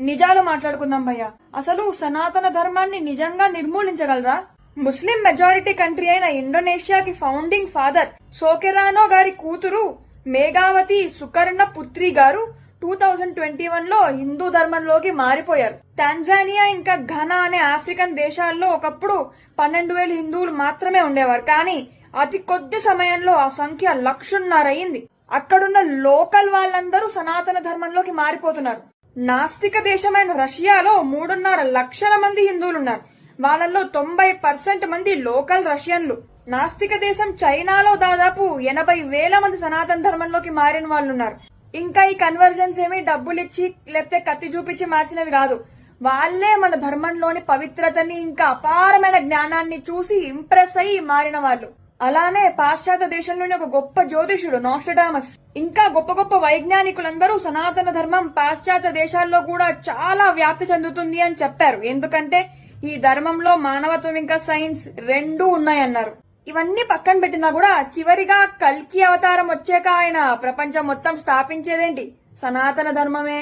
నిజాలు మాట్లాడుకుందాం భయ్య. అసలు సనాతన ధర్మాన్ని నిజంగా నిర్మూలించగలరా? ముస్లిం మెజారిటీ కంట్రీ అయిన ఇండోనేషియాకి ఫౌండింగ్ ఫాదర్ సోకెరానో గారి కూతురు మేఘావతి సుకర్ణ పుత్రి గారు టూ థౌజండ్ ట్వంటీ వన్లో హిందూ ధర్మంలోకి మారిపోయారు. టాంజానియా ఇంకా ఘనా అనే ఆఫ్రికన్ దేశాల్లో ఒకప్పుడు పన్నెండు వేల హిందువులు మాత్రమే ఉండేవారు. కానీ అతి కొద్ది సమయంలో ఆ సంఖ్య లక్షన్నర అయింది. అక్కడున్న లోకల్ వాళ్ళందరూ సనాతన ధర్మంలోకి మారిపోతున్నారు. నాస్తిక దేశమైన రష్యాలో మూడున్నర లక్షల మంది హిందువులు ఉన్నారు వాళ్ళల్లో తొంభై పర్సెంట్ మంది లోకల్ రష్యన్లు. నాస్తిక దేశం చైనాలో దాదాపు ఎనభై వేల మంది సనాతన ధర్మంలోకి మారిన వాళ్ళు ఉన్నారు ఇంకా ఈ కన్వర్జన్స్ ఏమి డబ్బులిచ్చి లేకపోతే కత్తి చూపించి మార్చినవి కాదు. వాళ్ళే మన ధర్మంలోని పవిత్రతని ఇంకా అపారమైన జ్ఞానాన్ని చూసి ఇంప్రెస్ అయ్యి మారిన వాళ్ళు. అలానే పాశ్చాత్య దేశంలోని ఒక గొప్ప జ్యోతిషుడు నోస్టడామస్. ఇంకా గొప్ప గొప్ప వైజ్ఞానికులందరూ సనాతన ధర్మం పాశ్చాత్య దేశాల్లో కూడా చాలా వ్యాప్తి చెందుతుంది అని చెప్పారు. ఎందుకంటే ఈ ధర్మంలో మానవత్వం ఇంకా సైన్స్ రెండూ ఉన్నాయన్నారు. ఇవన్నీ పక్కన పెట్టినా కూడా చివరిగా కల్కి అవతారం వచ్చాక ఆయన ప్రపంచం మొత్తం స్థాపించేదేంటి? సనాతన ధర్మమే.